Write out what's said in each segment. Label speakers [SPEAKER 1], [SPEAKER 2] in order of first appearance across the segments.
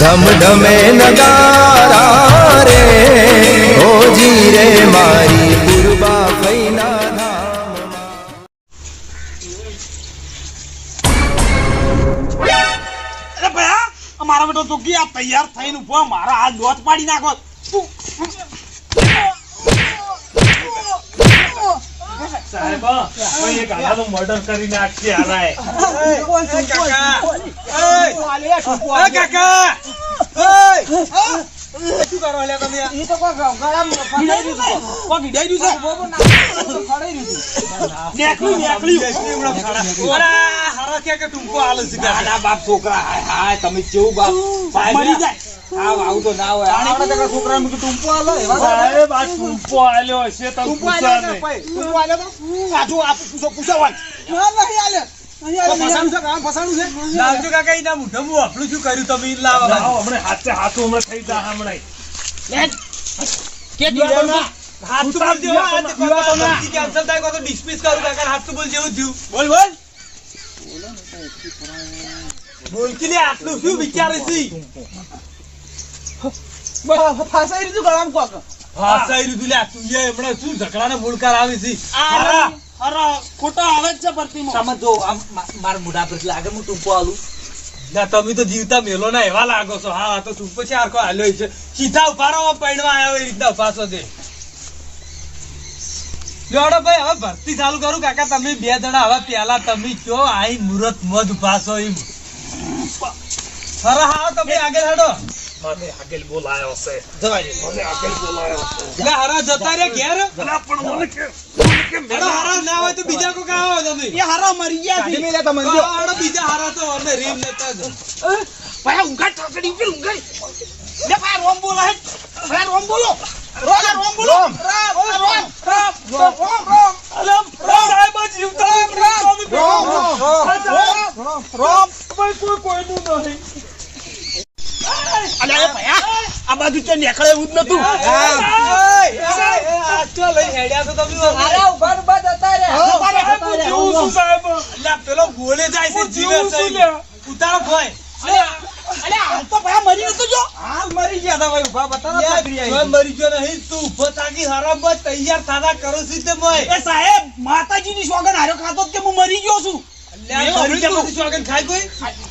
[SPEAKER 1] ધમ ધમે નગારા રે ઓજી રે મારી પૂર્વા ફૈના
[SPEAKER 2] અમારા બેટો તો આ તૈયાર થઈને ઊભો મારા હાથ લોટ પાડી નાખો.
[SPEAKER 3] સાહેબ કોઈ એક આલાનું મર્ડર કરી નાખશે આલાએ
[SPEAKER 2] કાકા શું કરો તમે કે ટૂંકો હાલ છે.
[SPEAKER 4] બાપ છોકરા હાય હાય તમે કેવું બાપ
[SPEAKER 2] મરી જાય.
[SPEAKER 4] આવ આવું તો ના હોય
[SPEAKER 2] આને
[SPEAKER 4] આવડા છોકરા મૂકી ટૂંપો આલો એવા
[SPEAKER 3] સાહેબ આ ટૂંપો આલ્યો હશે તો પૂછવા નહીં
[SPEAKER 2] પાછું આ પૂછો- પૂછો તો ફસાણું છે, કામ ફસાણું છે? લાવજો કાકા, એના શું કર્યું તમે? ઈ લાવો.
[SPEAKER 3] લાવો, હમણાં હાથે હાથું હમણાં થઈ હમણાં
[SPEAKER 2] હાથ તો બોલજો, હો, હાથ તો બોલજો. ભરતી cancel થાય તો dismiss કરું કાકા, હાથ તો થયું. બોલ, બોલ. બોલ કે આટલું શું વિચારે છે? છે?
[SPEAKER 4] ટૂંપો
[SPEAKER 2] તમે તો જીવતા મેલો ના એવા લાગો છો હા તો તું પછી આખો હાલ્યો છે સીધા ઊભા પૈણવા આવ્યો એ રીતના ઊભા છે જોડો ભાઈ હવે ભરતી ચાલુ કરું કાકા તમે બે જણા હવે પેલા તમે કયો આઈ મુહૂર્ત મધ ઊભા એમ હરા હા તમે આગળ હેડો
[SPEAKER 3] મને આગળ બોલાયો છે. મને આગળ બોલાયો છે.
[SPEAKER 2] એટલે હરા જતા રે ઘેર?
[SPEAKER 3] અલા, પણ મને કે
[SPEAKER 2] હરા ના હોય તો બીજા કોઈ આવો તમે.
[SPEAKER 5] એ હારા મરી ગયા છે.
[SPEAKER 2] હા, હેડો બીજા હરા તો અમે રીમ લેતા જ.
[SPEAKER 5] ભાઈ ઊંઘાટ થશે ઉપર ઊંઘાઈ. લે ભાઈ રોમ બોલો હે ભાઈ રોમ બોલો. રોમ રોમ બોલો. રોમ. રોમ રોમ. રોમ રોમ.
[SPEAKER 2] અલા, સાહેબ જ જીવતા
[SPEAKER 5] રોમ રોમ. રોમ રોમ.
[SPEAKER 3] ભાઈ કોઈ કોઈનું નહીં.
[SPEAKER 5] અલ્યા એ ભયા આ બાજુ તો નીકળે એવું જ નતું.
[SPEAKER 3] પેલો શું જાય
[SPEAKER 5] છે હાલ તો ભયા મરી નતું જો એ સાહેબ માતાજીની સોગન હાર્યો ખાતો જ કે હું મરી ગયો છું? આ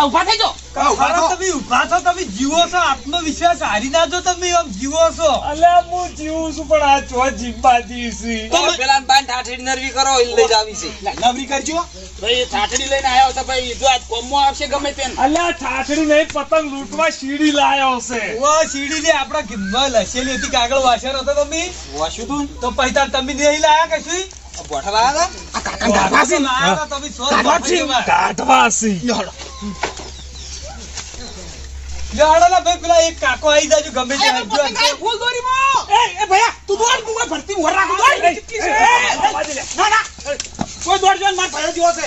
[SPEAKER 5] ઊભા થઈ જાઓ
[SPEAKER 2] તમે જીવો છો આત્મવિશ્વાસ હારી ના જો તમે આમ જીવો છો.
[SPEAKER 3] અલ્યા હું જીવું છું પણ આ ચો જીવબાજી છે.
[SPEAKER 4] તો પેલા બાન ઠાઠડી નરવી કરો એ લઈ જ છે.
[SPEAKER 5] નવરી કરજો. ભાઈ ઠાઠડી લઈને આવ્યો તો ભાઈ જો આજ કોમમાં આવશે ગમે તેમ.
[SPEAKER 3] અલ્યા ઠાઠડી નહીં પતંગ લૂંટવા શીડી લાયો છે.
[SPEAKER 2] ઓ સીડી ને આપડા ઘીનમાં લસેલી હતી કાગળ વાસર હતો તમે.
[SPEAKER 4] વાશું તું?
[SPEAKER 2] તો પૈસા તમે નહીં લાયા કશું? પેલા એક કાકો આવી જાજો ગમે તે
[SPEAKER 5] એ
[SPEAKER 2] હાલજો
[SPEAKER 5] પતંગ આ ફૂલ દોરીમાં. એ, એ ભૈયા, તું દોડ, તું કોઈ ભરતી મોર રાખો, દોડ. ના, ના. કોઈ દોડજો ને, મારો ભાઈઓ જેવો છે.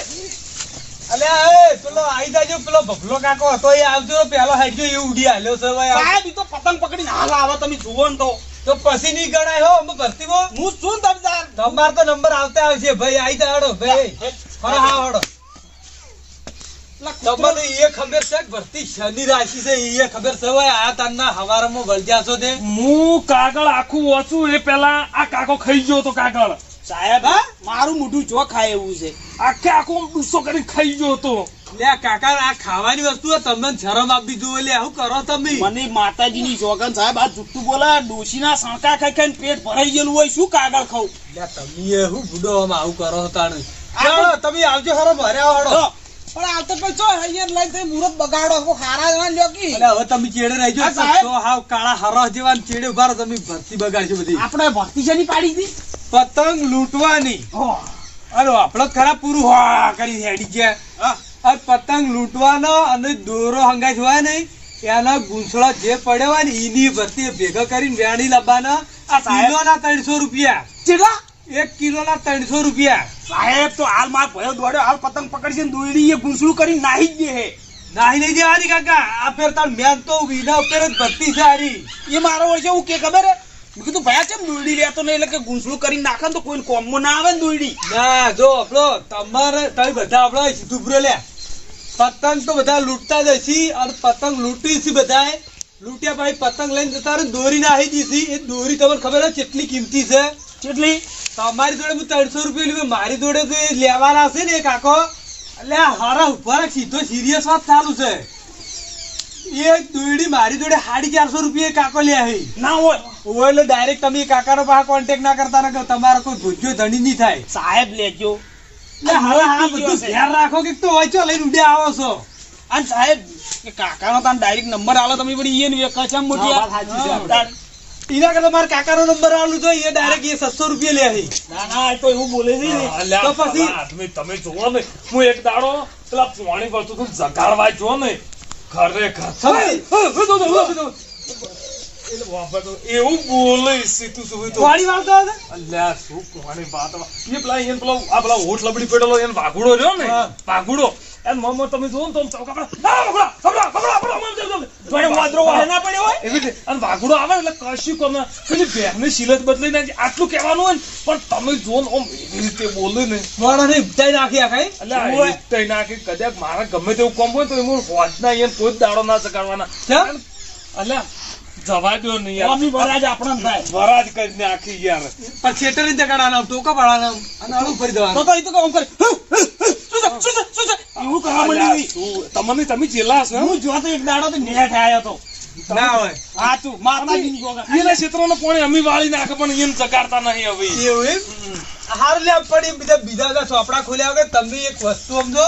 [SPEAKER 2] અલ્યા એ પેલો આવી જાજો પેલો ભભલો કાકો હતો એ આવજો પેલો હાઈજો એ ઉડી હાલ્યો છે ભાઈ
[SPEAKER 5] તો પતંગ પકડીને હાલ આવે, તમે જુઓ ને તો.
[SPEAKER 2] તો પછી નહીં ગણાય હો ભરતી
[SPEAKER 5] હું શું ને તમતાર.
[SPEAKER 2] તમાર તો નંબર આવતા આવશે ભાઈ. આઈ જા હડો ભાઈ. હા હા હડો. તમને એ ખબર છે ભરતી શનિ રાશિ છે એ ખબર છે ભાઈ. આ તારના હવારમાં વળગ્યા છો તે
[SPEAKER 3] હું કાગળ આખું વાંચું એ પેલા આ કાકો ખાઈ ગયો તો કાગળ.
[SPEAKER 5] સાહેબ હા? મારું મોઢું જો ખાય એવું છે.
[SPEAKER 3] આખે આખો ગુસ્સો કરી ખાઈ ગયો હતો.
[SPEAKER 2] લે કાકા આ ખાવાની વસ્તુ તમને શરમ આપી દો લે શું કરો તમે.
[SPEAKER 5] મને માતાજીની જોગન સાહેબ આ જુઠ્ઠું બોલા ડોશીના સણકા ખાઈ ખાઈને પેટ ભરાઈ ગયેલું હોય શું કાગળ ખાવ
[SPEAKER 2] લે તમે શું બુડો આમ આવું કરો તાણે. તમે આવજો ખરો ભર્યા
[SPEAKER 5] જો, પણ આ તો પછી અહીંયા લઈને તમે મુહૂર્ત બગાડો કોઈ ખારા જણા લ્યો કી.
[SPEAKER 2] એટલે હવે તમે ચેડે
[SPEAKER 5] રહી જો
[SPEAKER 2] તો હાવ કાળા હરો જેવા ચેડે ઊભા રહો તમે ભરતી બગાડશો બધી.
[SPEAKER 5] આપણે ભક્તિ શેની પાડી હતી?
[SPEAKER 2] પતંગ લૂંટવાની. અરે આપણો ખરા પૂરું હા કરી હેડી ગયા.
[SPEAKER 5] હા.
[SPEAKER 2] આ પતંગ લૂંટવાનો અને દોરો હંગાઈ જોવાય નહીં. એના ગુંસળો જે પડ્યો હોય ને એની ભરતી ભેગા કરીને વેણી લાવવાના. આ. ત્રણસો રૂપિયા.
[SPEAKER 5] કેટલા
[SPEAKER 2] એક કિલોના ત્રણસો રૂપિયા.
[SPEAKER 5] સાહેબ તો હાલ માર ભયો દોડ્યો હાલ પતંગ પકડી છે ને દોયડી એ ગુંસળું કરી નાહી જ દે હે.
[SPEAKER 2] નાહી નહીં દેવાની કાકા આ ફેર તાર મેન તો વિના ઉપર જ ભરતી છે હારી.
[SPEAKER 5] એ મારો વર્ષે હું કે ખબર મેં કીધું ભયા ચેમ દોડી લેતો નહીં? એટલે કે ગુંસળું કરી નાખે તો કોઈ કોમમાં ના આવે ને દોડી
[SPEAKER 2] ના જો આપણો તમારે તમે બધા આપણો સીધું ભૂરો લે પતંગ તો બધા લૂંટતા જ હશી અને પતંગ લૂંટી છે બધાએ. લૂંટ્યા ભાઈ પતંગ લઈને જતા દોરી નાહી દીધી. એ દોરી તમને ખબર છે કેટલી કિંમતી છે?
[SPEAKER 5] કેટલી?
[SPEAKER 2] તમારી જોડે હું ત્રણસો રૂપિયા લીધું મારી જોડે તો એ લેવાના છે ને કાકો? એટલે હારા ઊભા સીધો સિરિયસ વાત ચાલુ છે. એ દોરડી મારી જોડે સાડી ચારસો રૂપિયા કાકો લે આવી
[SPEAKER 5] ના હોય.
[SPEAKER 2] હોય એટલે ડાયરેક્ટ તમે કાકાનો પાસે કોન્ટેક્ટ ના કરતા ને તમારો કોઈ ભૂખ્યો ધણી નહીં થાય.
[SPEAKER 5] સાહેબ લેજો.
[SPEAKER 2] એટલે હવે આ બધું ધ્યાન રાખો કે તો વચ્ચે લઈને ઉડે આવો છો.
[SPEAKER 5] અને સાહેબ કાકાનો તાન ડાયરેક્ટ નંબર આલો તમે પણ ઈ ને મોટી
[SPEAKER 2] વાત સાચી છે. એના કરતા મારા કાકાનો નંબર આવેલું તો એ ડાયરેક્ટ એ સસ્સો રૂપિયા લે
[SPEAKER 5] ના ના તો એવું બોલે છે ને?
[SPEAKER 2] તો પછી-
[SPEAKER 3] આદમી તમે જોવો ને હું એક દાડો પેલા પાણી પર તું જગાડવા જો ને ખરેખર. એવું બોલે તું સુધું તો.
[SPEAKER 2] વાળી વાળતો હતો?
[SPEAKER 3] અલ્યા શું કોની વાત એ પેલા એને પેલો આ પેલા હોઠ લબડી પડેલો એને વાઘુડો રહ્યો ને. વાઘુડો. એમ મમ તમે ને તો ચોકા પર, "આ વાઘુડા, વાઘુડા, વાઘુડા, વાઘુડા", તેમ.
[SPEAKER 5] જોડે વાંદરો વાળે ના પડ્યો હોય.
[SPEAKER 3] એવી રીતે. અને વાઘુડો આવે એટલે કશું કોમ. ના પેલી બેગની શીલત બદલી નાખી. આટલું કહેવાનું હોય ને પણ તમે જુઓ ને આમ એવી રીતે બોલે ને.
[SPEAKER 2] માણસને ઉપટાઈ નાખી આખા એ.
[SPEAKER 3] એટલે આ નાખી. કદાચ મારા ગમે તેવું કોમ હોય તો એમાં હોજના અહીંયા કોઈ જ દાડો ના ચગાડવાના અલ્યા જવા દો નહીં યાર.
[SPEAKER 5] અમી વરાજ આપણને થાય.
[SPEAKER 3] વરાજ કરી નાખી યાર.
[SPEAKER 2] પણ છેટરી જગાડવાના, ટોકા પાડવાના અને
[SPEAKER 5] તો તો ઈ તો કામ કરે. એવું કરવા માંડી
[SPEAKER 3] તમને તમે ચેલા છો?
[SPEAKER 5] હું જોતો એક દાડો તો નેટ આયો તો.
[SPEAKER 2] ના હોય.
[SPEAKER 5] હા તું માતાજીની ગોગા.
[SPEAKER 3] એના ક્ષેત્રોનો પાણી અમી વાળી નાખે પણ એમ ચગાડતા નહીં હવે.
[SPEAKER 2] એવું એમ? હારું લે, પણ બીજા બીજા બધા ખોલ્યા વગર તમે એક વસ્તુ સમજો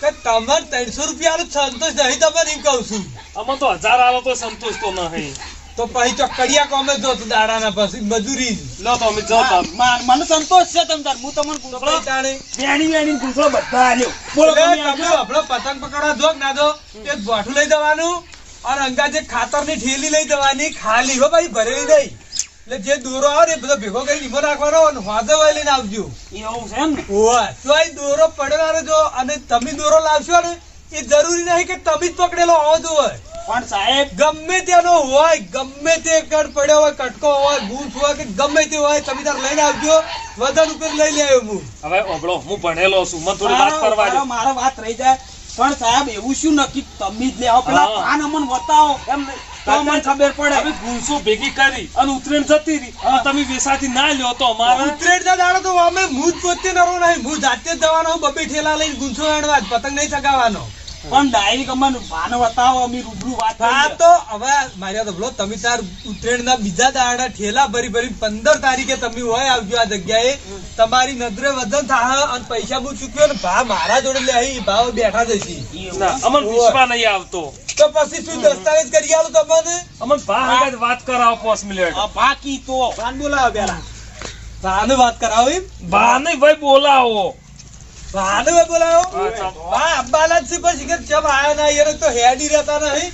[SPEAKER 2] કે તમારે ત્રણસો રૂપિયા સંતોષ નહીં તમને એમ કહું છું.
[SPEAKER 3] આમાં તો હજાર આલો તો સંતોષ તો નહીં
[SPEAKER 2] તો પછી ચોકડિયા કોમે જો તું દાડાના પછી મજૂરી
[SPEAKER 3] લો તો અમે જતા.
[SPEAKER 5] મા- મને સંતોષ છે તમ તાર. હું તમને ગુંસળો
[SPEAKER 2] તાણે
[SPEAKER 5] વેણી વેણી ગુંસળો બધા આલ્યો બોલો તમે
[SPEAKER 2] તમે આપણો પતંગ પકડવા જો કે ના દો એક બોઠું લઈ દેવાનું અને અંગાજે ખાતરની ઠેલી લઈ દેવાની ખાલી હો ભાઈ ભરેલી નહીં. એટલે જે દોરો આવે ને બધો ભેગો કરી લીમો નાખવાનો અને વાંધો લઈને આવજો.
[SPEAKER 5] એવું છે એમ
[SPEAKER 2] તો આ દોરો પડવાનો જો અને તમે દોરો લાવશો ને એ જરૂરી નહીં કે તમે જ પકડેલો હોવો હોય
[SPEAKER 5] પણ સાહેબ
[SPEAKER 2] ગમે તેનો હોય ગમે તે કડ પડ્યો હોય કટકો હોય બૂટ હોય કે ગમે તે હોય તમે તાર લઈને આવજો. વજન ઉપર લઈ લે હું.
[SPEAKER 3] હવે ઓબળો હું ભણેલો છું મને થોડી વાત
[SPEAKER 5] મારો-
[SPEAKER 3] કરવા દો.
[SPEAKER 5] મારો વાત રહી જાય. પણ સાહેબ એવું શું નક્કી? તમે જ લેવો પેલા પાન અમન બતાવો એમ. તો અમને ખબર પડે.
[SPEAKER 3] હવે ગુણસો ભેગી કરી અને ઉતરેણ જતી રહી. તમે વેસાથી ના લ્યો તો અમારે
[SPEAKER 2] ઉતરેણ ના દાડો તો અમે હું જ પોતે નરો નહીં. હું જાતે જ જવાનો. બબે ઠેલા લઈને ગુંસો જ, પતંગ નહીં ચગાવવાનો.
[SPEAKER 5] પણ ડાયરી કમાન ભાન બતાવો અમે રૂબરૂ વાત
[SPEAKER 2] હા તો હવે મારી તો તમે તાર ઉત્તરાયણ ના બીજા દાડા ઠેલા ભરી ભરી પંદર તારીખે તમે હોય આવજો આ જગ્યાએ. તમારી નજરે વજન થાહ અને પૈસા બહુ ચૂક્યો ને ભા મારા જોડે લે અહીં ભાવ બેઠા જશી.
[SPEAKER 3] અમને વિશ્વા નહીં આવતો.
[SPEAKER 2] તો પછી શું દસ્તાવેજ કરી આલો તમને?
[SPEAKER 3] અમન ભા હંગાત વાત કરાવો પાંચ મિનિટ.
[SPEAKER 5] આ બાકી તો.
[SPEAKER 2] ભાન બોલાવો પેલા. ભાને વાત કરાવો એમ?
[SPEAKER 3] ભા નહીં ભાઈ બોલાવો.
[SPEAKER 2] ભાને બોલાવો
[SPEAKER 3] હા, ચાલ.
[SPEAKER 2] છે પછી કે ચમ આયા ના યાર તો હેડી રહેતા નહીં.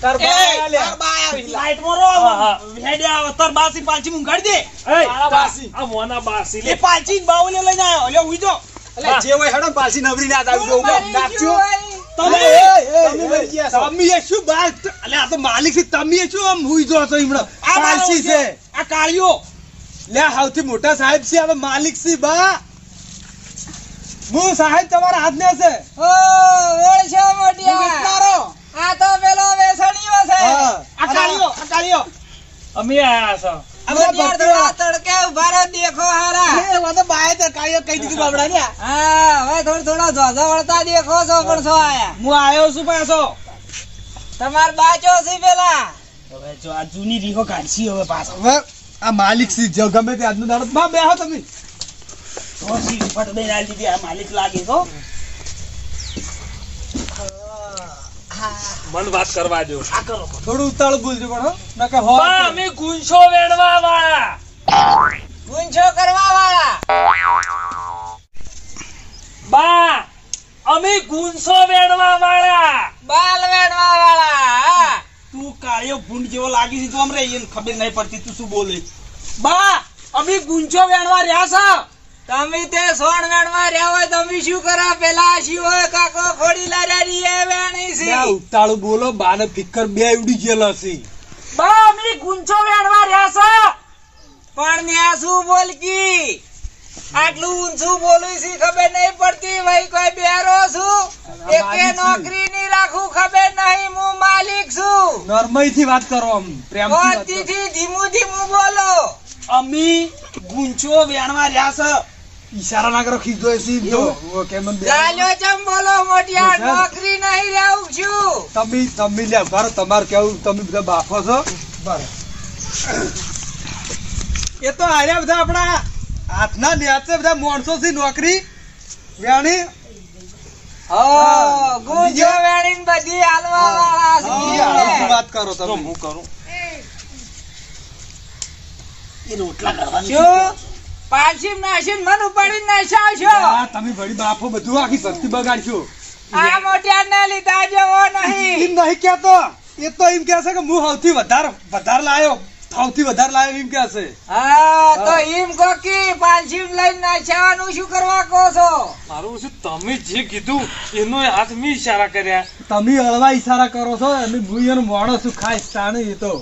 [SPEAKER 2] તાર લે.
[SPEAKER 5] હેડે આવો, તાર બાસી દે.
[SPEAKER 2] બાસી.
[SPEAKER 3] આ મોના બાસી લે.
[SPEAKER 5] પાલચી બાઉલે લઈને આવ્યો. લ્યો, ઉઈ જાઓ.
[SPEAKER 2] એટલે જે હોય હેડો પાછી નવરી ના આવજો નાખજો.
[SPEAKER 5] તમે
[SPEAKER 2] એ, એ,
[SPEAKER 5] તમે મરી ગયા
[SPEAKER 2] તમે શું બાત? અલે આ તો માલિક છે. તમે એ શું આમ હુઈ જો છો હમણાં
[SPEAKER 5] આ. છે. કાળિયો.
[SPEAKER 2] લે સૌથી મોટા સાહેબ છે હવે માલિક છે બા. હું સાહેબ તમારા હાથને છે હું વેચનારો. હા.
[SPEAKER 5] આ કાળિયો, આ કાળિયો.
[SPEAKER 3] અમે આયા છો
[SPEAKER 2] આ બધા ભરતીવાળા. એ વાત તો બાએ તો કાળિયો કહી દીધું બાબડા ને
[SPEAKER 5] હું આયો છું પાછો. હવે જો આ જૂની રીહો કાઢશી હવે પાછો.
[SPEAKER 2] હવે આ માલિક સી જો ગમે તે આજનો દાડો બા બેહો તમે
[SPEAKER 5] તો સીધી ફટ દઈને આ માલિક લાગે તો.
[SPEAKER 3] મન વાત કરવા દો
[SPEAKER 5] આ કરો કરો.
[SPEAKER 2] થોડું ઉતાળું બોલજો પણ હો. હો.
[SPEAKER 3] અમે ગુંસો વેણવા વાળા. બા અમે ગુંસો વેણવા વાળા.
[SPEAKER 5] તું કાળિયો ભૂંડ જેવો લાગી છે તું અમરે એને ખબર નહીં પડતી તું શું બોલે? બા અમે ગુંચો વેણવા રહ્યા છો.
[SPEAKER 6] તમે તે સોણમાં રહ્યા હોય તમે શું કરા? પેલા શી કાકો ખોડી લારી એ વેણી છે.
[SPEAKER 2] ઉતાળું બોલો બાને ફિકર બે ઉડી ગયેલા છે.
[SPEAKER 5] બા અમે ગુંચો વેણવા રહ્યા છો.
[SPEAKER 6] પણ ન્યા શું બોલકી? આટલું ઊંચું બોલું છે ખબર નહીં પડતી. ભાઈ કોઈ બેરો છું? એકે નોકરી ની રાખું ખબર નહીં હું માલિક છું.
[SPEAKER 2] નરમાઈ થી વાત કરો આમ પ્રેમથી વાત કરો.
[SPEAKER 6] ધીમું ધીમું બોલો.
[SPEAKER 5] અમી ગુંચો વેણવા રહ્યા છે.
[SPEAKER 2] ઈશારા ના કરો ખીજો એ સીધો. તો ઓ કે મને બે-
[SPEAKER 6] ગાલ્યો ચમ બોલો મોટિયા નોકરી નહીં રહેવું છું.
[SPEAKER 2] તમે તમે લે ભાર તમાર કેવું તમે બધા બાફો છો? બાર એ તો આર્યા બધા આપણા હાથના ન્યાચે બધા માણસો થી નોકરી વેણી.
[SPEAKER 6] હો ગુંજો બધી હાલવા વાળા
[SPEAKER 2] વાત કરો તમે?
[SPEAKER 3] હું કરું?
[SPEAKER 5] એ રોટલા કરવાની
[SPEAKER 6] શું નાશીન મન ઉપાડી નાશાવશો
[SPEAKER 2] આ તમે વળી બાપો બધું આખી ભક્તિ બગાડશો.
[SPEAKER 6] આ મોટિયા ને લીધા જેવો
[SPEAKER 2] એમ
[SPEAKER 6] નહીં
[SPEAKER 2] નહીં કેતો એ તો એમ કહે છે કે હું સૌથી વધારે વધારે લાયો. સૌથી વધારે લાયો એમ કે છે.
[SPEAKER 6] હા તો એમ કહો કે પાછી લઈને નાશાવાનું શું કરવા કહો છો?
[SPEAKER 3] મારું શું તમે જે કીધું એનો હાથ મેં ઈશારા કર્યા.
[SPEAKER 2] તમે હળવા ઈશારા કરો છો અને હું એનો માણસ શું ખાઈશ તાણે એ તો.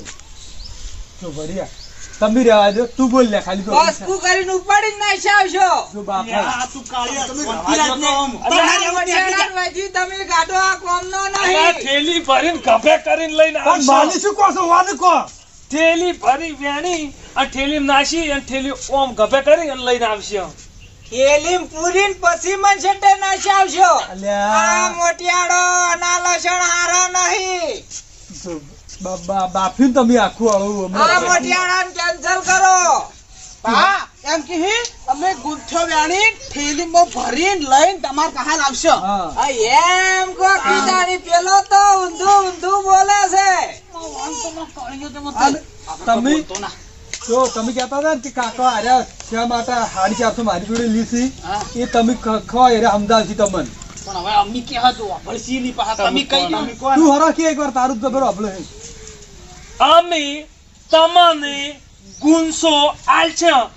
[SPEAKER 2] જો બઢિયા તમે રહેવા દો તું બોલ લે ખાલી તો
[SPEAKER 6] બસકું કરીને ઉપાડીને નાશાવશો
[SPEAKER 2] જો બાપા
[SPEAKER 5] આ તું કાળિયા તમે
[SPEAKER 6] તમે ગાડો આ કોમ
[SPEAKER 3] નો
[SPEAKER 6] નહીં
[SPEAKER 3] થેલી ભરીને કફે કરીને લઈને
[SPEAKER 2] પણ
[SPEAKER 3] આવશો.
[SPEAKER 2] માની શું કોસો છો કો
[SPEAKER 3] થેલી ભરી વેણી આ થેલી નાશી અને થેલી ઓમ ગભે કરી અને લઈને આવશે.
[SPEAKER 6] થેલીમ પૂરીને પછી મન છેટે નાશાવશો આ
[SPEAKER 2] મોટિયાડો
[SPEAKER 6] મોટિયાળો અના લસણ હારા નહીં.
[SPEAKER 2] જો બા- બા- બાફીને તમે આખું આવું
[SPEAKER 6] આ મોટિયાળાને કેન્સલ કરો.
[SPEAKER 5] હા એમ કે અમે ગુંથો વેણી થેલીમાં ભરીને લઈને તમાર કહા લાવશો
[SPEAKER 6] એમ કો કીધાની પેલો તો ઊંધું ઊંધું બોલે છે.
[SPEAKER 2] તમે જો તમે કહેતા હતા કે કાકા આર્યા શા માટે સાડી ચારસો મારી જોડે લીધી. એ તમે ખ- ખવા એરે સમજાવશી તમને.
[SPEAKER 5] પણ હવે અમી કે ની તમે કઈ
[SPEAKER 2] તું હરો કે એકવાર તારું જ જબર આપણે
[SPEAKER 3] અમે તમને ગુણસો આલશો.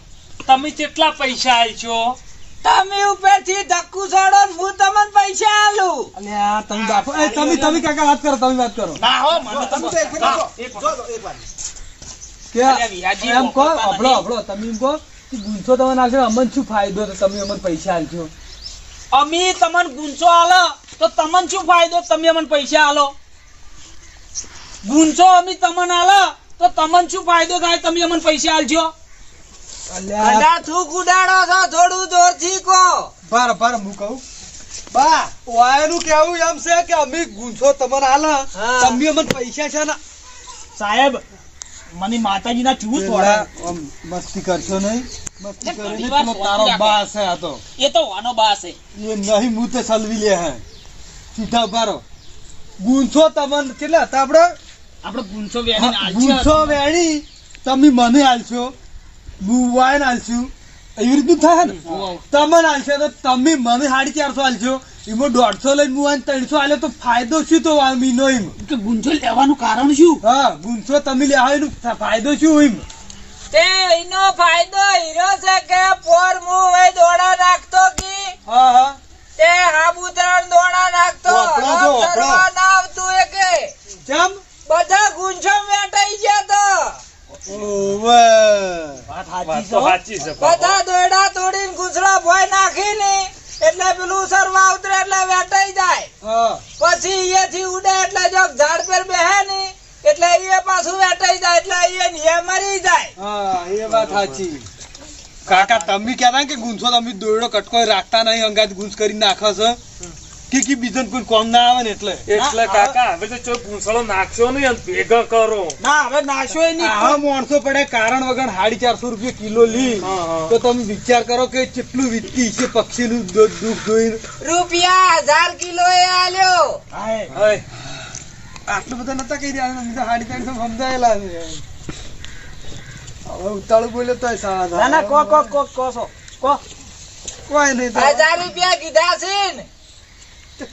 [SPEAKER 3] તમે કેટલા પૈસા આલશો?
[SPEAKER 6] તમે ઉપરથી ધક્કુ છોડો હું તમને પૈસા આલું.
[SPEAKER 2] આ તમે બાપુ એ તમે તમે કાકા વાત કરો તમે વાત કરો.
[SPEAKER 5] ના હો મને તો હા, એક વાર.
[SPEAKER 2] કે એમ કહો અભળો અભળો તમે એમ કહો કે ગુંસો તમે નાખશો અમને શું ફાયદો તો તમે અમને પૈસા આલશો?
[SPEAKER 5] અમી તમને ગુંચો આલો તો તમને શું ફાયદો? તમે અમને પૈસા આલો. ગુંચો અમી તમને આલા તો તમને શું ફાયદો થાય? તમે અમને પૈસા આલજો
[SPEAKER 2] અલ્યા.
[SPEAKER 6] બધા થૂક ઉડાડો છો થોડું જોરથી કહો.
[SPEAKER 2] ભાર ભાર હું કહું. બા. વાયનું કેવું એમ છે કે અમે ગુંચો તમને આલા.
[SPEAKER 6] હા.
[SPEAKER 2] તમે અમને પૈસા છે ને.
[SPEAKER 5] સાહેબ મને માતાજીના
[SPEAKER 2] પેલા આમ મસ્તી કરશો નહીં? મસ્તી કરીને તારો બા છે આ તો.
[SPEAKER 5] એ તો વાનો બા છે.
[SPEAKER 2] એ નહીં મુતે તો સલવી લે હે. સીધા બારો ગુંસો તમને કેટલા હતા આપણે
[SPEAKER 5] આપણે
[SPEAKER 2] ગુંસો વેણી તમે મને આલશો? હું વાયન આલશું? એવી રીતનું થાય ને? તમને આલશો તો તમે મને સાડી ચારસો આલશો. એમાં દોઢસો લઈને હું ત્રણસો આલ્યો તો ફાયદો શું તો મીનો એમ?
[SPEAKER 5] કે ગુંચો લેવાનું કારણ શું?
[SPEAKER 2] હા ગુંસો તમે લેવા એનું ફાયદો શું એમ?
[SPEAKER 6] તે એનો ફાયદો હીરો છે કે પોર મું હોય દોડા નાખતો કી?
[SPEAKER 2] હા હા.
[SPEAKER 6] તે હાબુદ્રણ દોડા નાખતો. ના આવતું એકે
[SPEAKER 2] કેમ?
[SPEAKER 6] બધા ગુંજો વેટાઈ ગયા તો. બધા દોડા તોડીને ગુંસડા ભોય નાખી ને એટલે પેલું સરવા ઉતરે એટલે વેટાઈ જાય.
[SPEAKER 2] હા.
[SPEAKER 6] પછી એથી ઉડે એટલે જો ઝાડ પર બેહે ને એટલે એ પાછું વેટાઈ જાય એટલે એ ને મરી જાય.
[SPEAKER 2] હા એ વાત સાચી. કાકા તમે કહેતા કે ગુંસો તમે દોરડો કટકો રાખતા નહીં અંગાત ગુંસ કરી નાખો છો? કે કે બીજન કોઈ કોમ ના આવે ને એટલે?
[SPEAKER 3] એટલે કાકા હવે તો ચો પૂંછળો નાખશો નહીં અને ભેગા કરો.
[SPEAKER 5] ના હવે નાશો
[SPEAKER 2] આવા માણસો પડે કારણ વગર સાડી ચારસો રૂપિયા કિલો લી.
[SPEAKER 3] હા, હા.
[SPEAKER 2] તો તમે વિચાર કરો કે કેટલું વીતી છે પક્ષીનું દુઃખ જોઈને.
[SPEAKER 6] રૂપિયા હજાર કિલો એ આલ્યો.
[SPEAKER 2] આટલું બધા નતા કહી રહ્યા? તો સાડી ચારસો સમજાયેલા છે. હવે ઉતાળું બોલ્યો તો સારા
[SPEAKER 5] ના ના કો કો કો કો કો.
[SPEAKER 2] કોઈ નહીં
[SPEAKER 6] હજાર રૂપિયા કીધા છે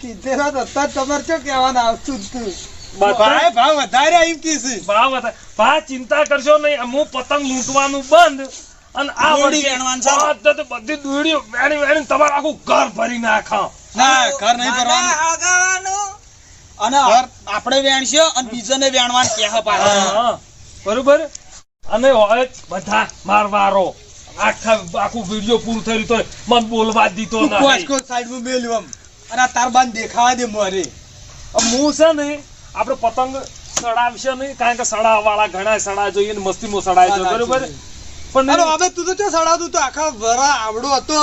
[SPEAKER 2] કીધેલા તો અત્યારે તમારે શું કહેવાના? આવતું તું. ભાઈ ભાવ વધારે એમ કીધું
[SPEAKER 3] ભાવ હતા ભા ચિંતા કરશો નહીં. હું પતંગ લૂંટવાનું બંધ. અને આ
[SPEAKER 5] વળી
[SPEAKER 3] વર્ષે
[SPEAKER 5] વેણવાનું
[SPEAKER 3] તો બધી દોરડીઓ વેણી વેણી તમારું આખું ઘર ભરી નાખા.
[SPEAKER 2] ના ઘર નહીં ભરવાનું.
[SPEAKER 5] અને આપણે વેણશો અને બીજાને વેણવાનું કહે પાછા.
[SPEAKER 3] બરોબર? અને હોય બધા મારવારો. આખા આખું વીડિયો પૂરું થયું તો મન બોલવા દીધો
[SPEAKER 2] કોચકો સાઈડમાં મેલ્યું આમ. અને આ તાર બાન દેખાવા દે મારે.
[SPEAKER 3] હું છે ને આપણે પતંગ સડાવશે નહીં કારણ કે સડાવવા વાળા ઘણા સડા જોઈએ ને મસ્તીમાં સડાય છે બરોબર? પણ
[SPEAKER 2] હવે તું તો ચો સડાવતું તો આખા વરા આવડો હતો.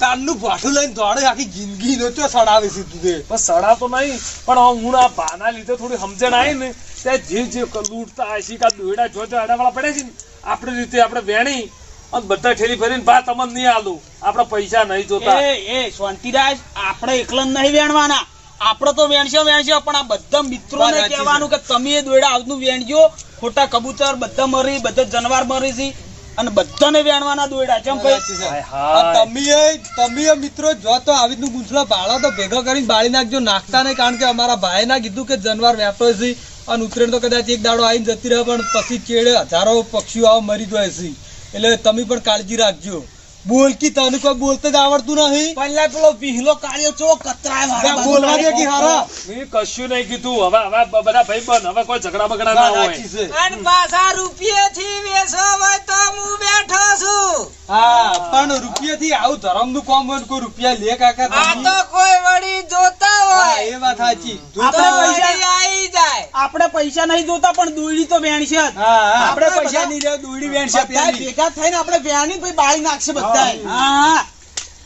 [SPEAKER 2] તારનું ભાઠું લઈને દોડે આખી જિંદગી નો ચો સડાવે છે તું તે.
[SPEAKER 3] બસ સડાતો નહીં પણ હું આ ભાના લીધે થોડી સમજણ આવી ને ત્યાં જે જે લૂંટતા હશે કાં દોડા જો જો આડાવાળા પડે છે ને આપણી રીતે આપણે વેણી અને બધા ઠેરી ભરીને ભા તમને નહીં આલું. આપણે પૈસા નહીં જોતા.
[SPEAKER 5] એ એ શાંતિરાજ આપણે એકલા નહીં વેણવાના. આપણે તો વેણશો વેણશો પણ આ બધા મિત્રોને કહેવાનું કે તમે એ દોયડા આવતું વેણજો. ખોટા કબૂતર બધા મરી બધા જનવાર મરી છે. અને બધાને વેણવાના દોયડા. ચમ ભાઈ?
[SPEAKER 2] સાચી છે. તમે તમે મિત્રો જો તો આવી રીતનું ગુંચલો ભાડો તો ભેગો કરીને બાળી નાખજો. નાખતા નહીં કારણ કે અમારા ભાઈ ના કીધું કે જનવાર વેપતો છે. અને ઉત્તરાયણ તો કદાચ એક દાડો આવીને જતી રહે પણ પછી ચેડે હજારો પક્ષીઓ આવો મરી જાય છે. એટલે તમે પણ કાળજી રાખજો. બોલકી તને કોઈ બોલતા જ આવડતું નહીં?
[SPEAKER 5] પહેલા પેલો વિહલો કાળિયો ચો કતરાય મારા
[SPEAKER 2] બોલવા દે કે હારા.
[SPEAKER 3] મેં કશું નહીં કીધું. હવે હવે બધા ભાઈ બન હવે કોઈ ઝઘડા બગડા ના હોય.
[SPEAKER 2] અન છે.
[SPEAKER 6] રૂપિયે થી વેસો હોય તો હું બેઠો છું.
[SPEAKER 2] હા. પણ રૂપિયાથી આવું ધરમનું કામ હોય કોઈ રૂપિયા લે કાકા
[SPEAKER 6] આ તો કોઈ વળી જોતા હોય.
[SPEAKER 2] એ વાત સાચી.
[SPEAKER 6] તો
[SPEAKER 5] આપણે પૈસા
[SPEAKER 6] આવી જાય.
[SPEAKER 5] આપણે પૈસા નહીં જોતા પણ દોયડી તો વેણશે જ.
[SPEAKER 2] હા હા.
[SPEAKER 5] આપણે પૈસા
[SPEAKER 2] નહીં લે દોડી વેણશે
[SPEAKER 5] બધા
[SPEAKER 2] પેલી.
[SPEAKER 5] ભેગા થઈને આપણે વેણી પછી બાળી નાખશે બધા હા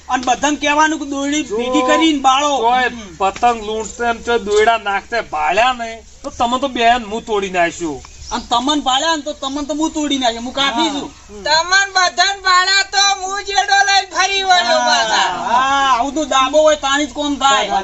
[SPEAKER 5] અને બધાને કહેવાનું કે દોયડી ભેગી કરીને બાળો.
[SPEAKER 3] તોય પતંગ લૂંટતે એમ તો દોયડા નાખતે ભાળ્યા નહીં. તો તમે તો બેન હું તોડી નાખ્યું
[SPEAKER 5] અને તમન પાડ્યા ને તો તમન તો હું તોડી નાખે હું કાપી છું.
[SPEAKER 6] તમન બધાન પાડ્યા તો હું જેડો લઈ ફરી વળ્યો
[SPEAKER 5] હા આવું તો દાબો હોય તાણી જ કોણ થાય?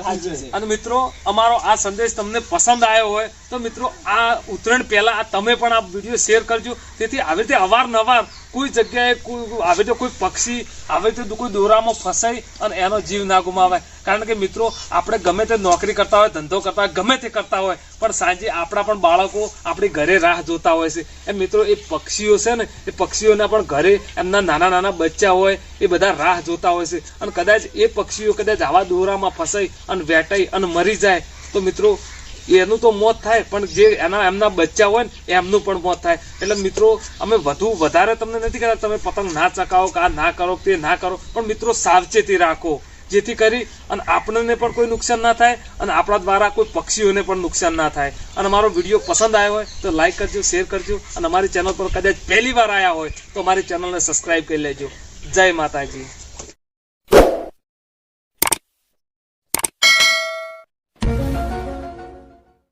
[SPEAKER 3] અને મિત્રો અમારો આ સંદેશ તમને પસંદ આવ્યો હોય તો મિત્રો આ ઉત્તરાયણ પહેલા આ તમે પણ આ વીડિયો શેર કરજો. તેથી આવી રીતે અવારનવાર કોઈ જગ્યાએ કોઈ આવે તો કોઈ પક્ષી, આવે તો કોઈ દોરામાં ફસાઈ અને એનો જીવ ના ગુમાવાય. કારણ કે મિત્રો, આપણે ગમે તે નોકરી કરતા હોય, ધંધો કરતા હોય, ગમે તે કરતા હોય, પણ સાંજે આપણા પણ બાળકો આપણી ઘરે રાહ જોતા હોય છે. એ મિત્રો, એ પક્ષીઓ છે ને, એ પક્ષીઓના પણ ઘરે એમના નાના નાના બચ્ચા હોય, એ બધા રાહ જોતા હોય છે. અને કદાચ એ પક્ષીઓ કદાચ આવા દોરામાં ફસાઈ અને વેટાઈ અને મરી જાય. તો મિત્રો એનું તો મોત થાય, પણ જે એના, એમના બચ્ચા હોય ને, એમનું પણ મોત થાય. એટલે મિત્રો, અમે વધુ વધારે તમને નથી કહેતા, તમે પતંગ ના ચકાવો કે આ ના કરો, તે ના કરો, પણ મિત્રો સાવચેતી રાખો. જેથી કરી અને આપણને પણ કોઈ નુકસાન ના થાય અને આપણા દ્વારા કોઈ પક્ષીઓને પણ નુકસાન ના થાય. અને મારો વીડિયો પસંદ આવ્યો હોય તો લાઈક કરજો શેર કરજો અને અમારી ચેનલ પર કદાચ પહેલી વાર આવ્યા હોય તો અમારી ચેનલને સબસ્ક્રાઈબ કરી લેજો. જય માતાજી.